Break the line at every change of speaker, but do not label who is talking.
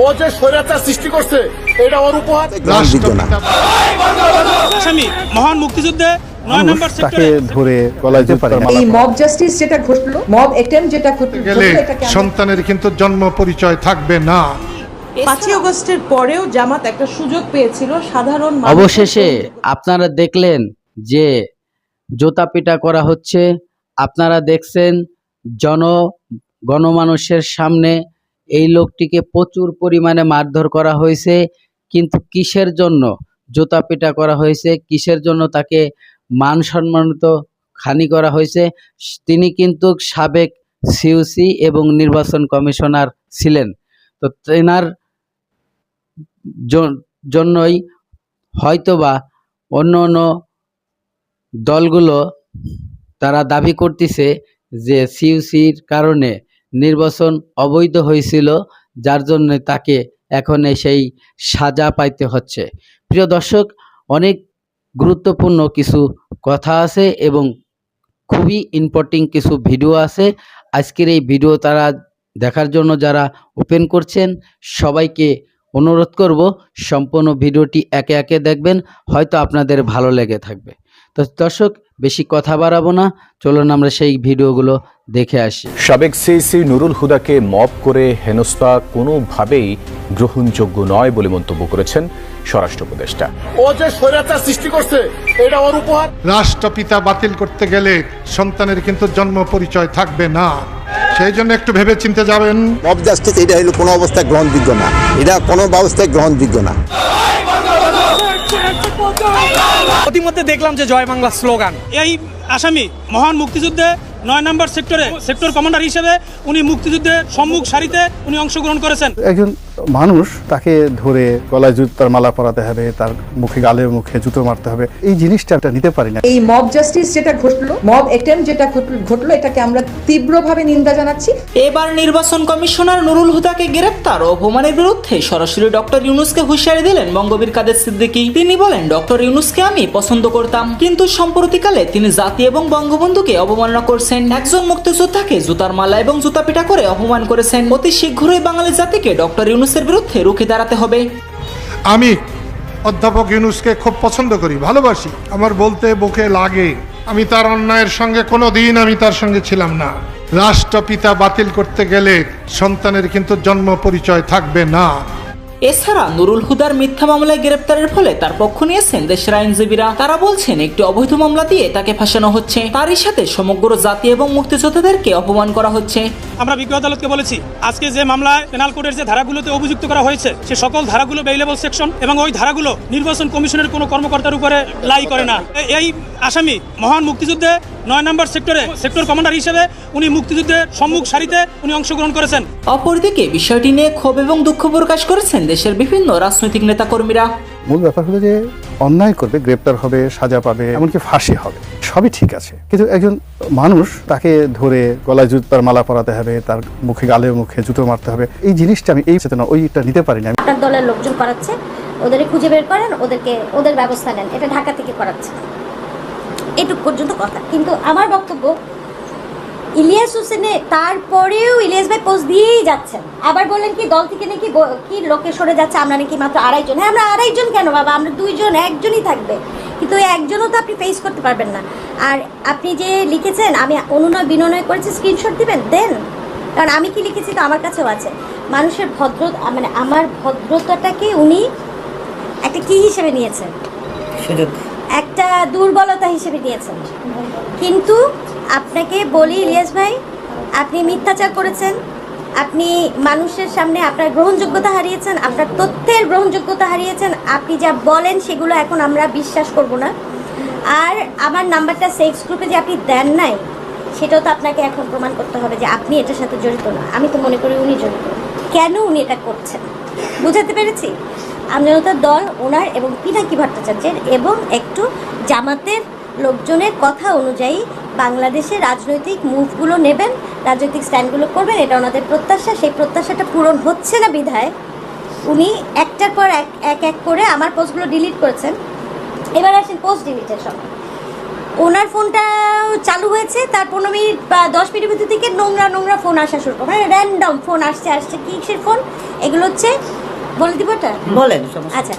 ও যে স্বৈরাচার সৃষ্টি করছে এটা ওর উপহার?
গ্রহণযোগ্য না।
আসামি মহান মুক্তিযুদ্ধে
তাকে ধরে গলায়
এই মব জাস্টিস যেটা ঘটলো মব অ্যাটেম্প যেটা ঘটলো
গেলে
এটাকে আমরা-
সন্তানের কিন্তু জন্ম পরিচয় থাকবে না।
পাঁচই আগস্টের পরেও জামাত একটা সুযোগ পেয়েছিল সাধারণ
অবশেষে আপনারা দেখলেন যে জোতা পিটা করা হচ্ছে। আপনারা দেখছেন জন গণমানুষের সামনে এই লোকটিকে প্রচুর পরিমাণে মারধর করা হয়েছে, কিন্তু কিসের জন্য জোতা পিটা করা হয়েছে, কিসের জন্য তাকে মান সম্মানিত খানি করা হয়েছে, তিনি কিন্তু সাবেক সিউসি এবং নির্বাচন কমিশনার ছিলেন। তো তেনার জন্যই হয়তোবা অন্য অন্য দলগুলো তারা দাবি করতেছে যে সিইউসির কারণে নির্বাচন অবৈধ হয়েছিল, যার জন্য তাকে এখন সেই সাজা পাইতে হচ্ছে। প্রিয় দর্শক, অনেক গুরুত্বপূর্ণ কিছু কথা আছে এবং খুবই ইম্পর্টেন্ট কিছু ভিডিও আছে। আজকের এই ভিডিও তারা দেখার জন্য যারা ওপেন করছেন, সবাইকে অনুরোধ করব সম্পূর্ণ ভিডিওটি একে একে দেখবেন, হয়তো আপনাদের ভালো লেগে থাকবে। তো দর্শক বেশি কথা বাড়াবো না। চলুন আমরা সেই ভিডিওগুলো দেখে আসি।
সাবেক সিইসি নুরুল হুদাকে মব করে হেনস্থা কোনোভাবেই গ্রহণযোগ্য নয় বলে মন্তব্য করেছেন স্বরাষ্ট্র উপদেষ্টা।
ও যে স্বৈরাচার সৃষ্টি করছে এটা ওর উপহার।
রাষ্ট্রপিতা বাতিল করতে গেলে সন্তানের কিন্তু জন্ম পরিচয় থাকবে না। সেই জন্য একটু ভেবে চিনতে যাবেন।
মব জাস্টিস এটা হলো কোনো অবস্থায় গ্রহণযোগ্য না। এটা কোনো ব্যবস্থায় গ্রহণযোগ্য না।
প্রতিমধ্যে দেখলাম যে জয় বাংলা স্লোগান। এই আসামি মহান মুক্তিযুদ্ধে নয় নম্বর সেক্টরে সেক্টর কমান্ডার হিসেবে উনি মুক্তিযুদ্ধের সম্মুখ সারিতে উনি অংশগ্রহণ করেছেন।
একজন মানুষ তাকে ধরে গলায় জুতার মালা পরাতে হবে তার মুখে গালে মুখে জুতো মারতে হবে। এই জিনিসটা একটা নিতে পারি না।
এই মব জাস্টিস যেটা ঘটলো মব অ্যাটেম্প যেটা ঘটলো- ঘটলো এটাকে আমরা তীব্রভাবে নিন্দা জানাচ্ছি।
এবার নির্বাচন কমিশনার নুরুল হুদাকে গ্রেফতার ও অপমানের বিরুদ্ধে সরাসরি ডক্টর ইউনুসকে হুঁশিয়ারি দিলেন বঙ্গবীর কাদের সিদ্দিকী। তিনি বলেন ডক্টর ইউনুসকে আমি পছন্দ করতাম। কিন্তু সম্প্রতিকালে তিনি জাতি এবং বঙ্গবন্ধুকে অবমাননা করছেন। একজন মুক্তিযোদ্ধাকে জুতার মালা এবং জুতা পিটা করে অপমান করেছেন। অতি শীঘ্রই বাঙালি জাতিকে ডক্টর ইউনুসের বিরুদ্ধে রুখে দাঁড়াতে হবে।
আমি অধ্যাপক ইউনুসকে খুব পছন্দ করি, ভালোবাসি। আমার বলতে বুকে লাগে। আমি তার অন্যায়ের সঙ্গে কোনো দিন আমি তার সঙ্গে ছিলাম না। রাষ্ট্রপিতা বাতিল করতে গেলে সন্তানের কিন্তু জন্ম পরিচয় থাকবে না।
এছাড়া নুরুল হুদার মিথ্যা মামলায় গ্রেপ্তারের ফলে তার পক্ষ নিয়েছেন দেশের আইনজীবীরা। তারা বলছেন, একটি অবৈধ মামলা দিয়ে তাকে ফাঁসানো হচ্ছে। তারই সাথে সমগ্র জাতি এবং মুক্তিযোদ্ধাদেরকে অপমান করা হচ্ছে।
আমরা বিজ্ঞ আদালতকে বলেছি, আজকে যে মামলায় পেনাল কোডের যে ধারাগুলোতে অভিযুক্ত করা হয়েছে, সে সকল ধারাগুলো বেইলেবল সেকশন এবং ওই ধারাগুলো নির্বাচন কমিশনের কোনো কর্মকর্তার উপরে লাই করে না। এই আসামি মহান মুক্তিযুদ্ধে নয় নম্বর সেক্টরে সেক্টর কমান্ডার হিসেবে উনি মুক্তিযুদ্ধের সম্মুখ সারিতে উনি অংশগ্রহণ করেছেন।
অপরদিকে বিষয়টি নিয়ে ক্ষোভ এবং দুঃখ প্রকাশ করেছেন দেশের বিভিন্ন রাজনৈতিক নেতাকর্মীরা।
মূল ব্যাপার হলো যে অন্যায় করবে গ্রেপ্তার হবে সাজা পাবে এমনকি ফাঁসি হবে সবই ঠিক আছে। কিন্তু একজন মানুষ তাকে ধরে গলায় জুতার মালা পরাতে হবে তার মুখে গালে মুখে জুতো মারতে হবে এই জিনিসটা আমি এই চেতনা ওইটা নিতে পারি না
আপনার দলের লোকজন করাচ্ছে ওদের খুঁজে বের করেন ওদেরকে ওদের ব্যবস্থা নেন এটা ঢাকা থেকে করাচ্ছে। এটুক পর্যন্ত কথা। কিন্তু আমার বক্তব্য, ইলিয়াস হোসেনে তারপরেও ইলিয়াস ভাই পোস্ট দিয়েই যাচ্ছেন। আবার বললেন কি, দল থেকে নাকি কি লোকে সরে যাচ্ছে? আমরা নাকি মাত্র আড়াইজন হ্যাঁ আমরা আড়াইজন কেন বাবা? আমরা দুইজন, একজনই থাকবে। কিন্তু ওই একজনও তো আপনি ফেস করতে পারবেন না। আর আপনি যে লিখেছেন, আমি অনুনয় বিনয় করেছি স্ক্রিনশট দিবেন? দেন। কারণ আমি কি লিখেছি তো আমার কাছেও আছে। মানুষের ভদ্র মানে আমার ভদ্রতাটাকে উনি একটা কি হিসেবে নিয়েছেন? একটা দুর্বলতা হিসেবে দিয়েছেন। কিন্তু আপনাকে বলি, ইলিয়াস ভাই, আপনি মিথ্যাচার করেছেন, আপনি মানুষের সামনে আপনার গ্রহণযোগ্যতা হারিয়েছেন, আপনার তথ্যের গ্রহণযোগ্যতা হারিয়েছেন, আপনি যা বলেন সেগুলো এখন আমরা বিশ্বাস করব না। আর আমার নাম্বারটা সেক্স গ্রুপে যে আপনি দেন নাই, সেটাও তো আপনাকে এখন প্রমাণ করতে হবে যে আপনি এটার সাথে জড়িত না। আমি তো মনে করি উনি জড়িত। কেন উনি এটা করছেন? বুঝাতে পেরেছি? আমজনতার দল ওনার এবং পিনাকি ভট্টাচার্যের এবং একটু জামাতের লোকজনের কথা অনুযায়ী বাংলাদেশে রাজনৈতিক মুভগুলো নেবেন, রাজনৈতিক স্ট্যান্ডগুলো করবেন, এটা ওনাদের প্রত্যাশা। সেই প্রত্যাশাটা পূরণ হচ্ছে না বিধায়। উনি একটার পর এক এক এক করে আমার পোস্টগুলো ডিলিট করেছেন। এবার আসেন পোস্ট ডিলিটের সময়। ওনার ফোনটা চালু হয়েছে, তার পনেরো মিনিট বা দশ মিনিটের ভিতর থেকে নোংরা নোংরা ফোন আসা শুরু করে। মানে র্যান্ডম ফোন আসছে আসছে কিসের ফোন? এগুলো হচ্ছে বলে দিব এটা
বলেন
আচ্ছা।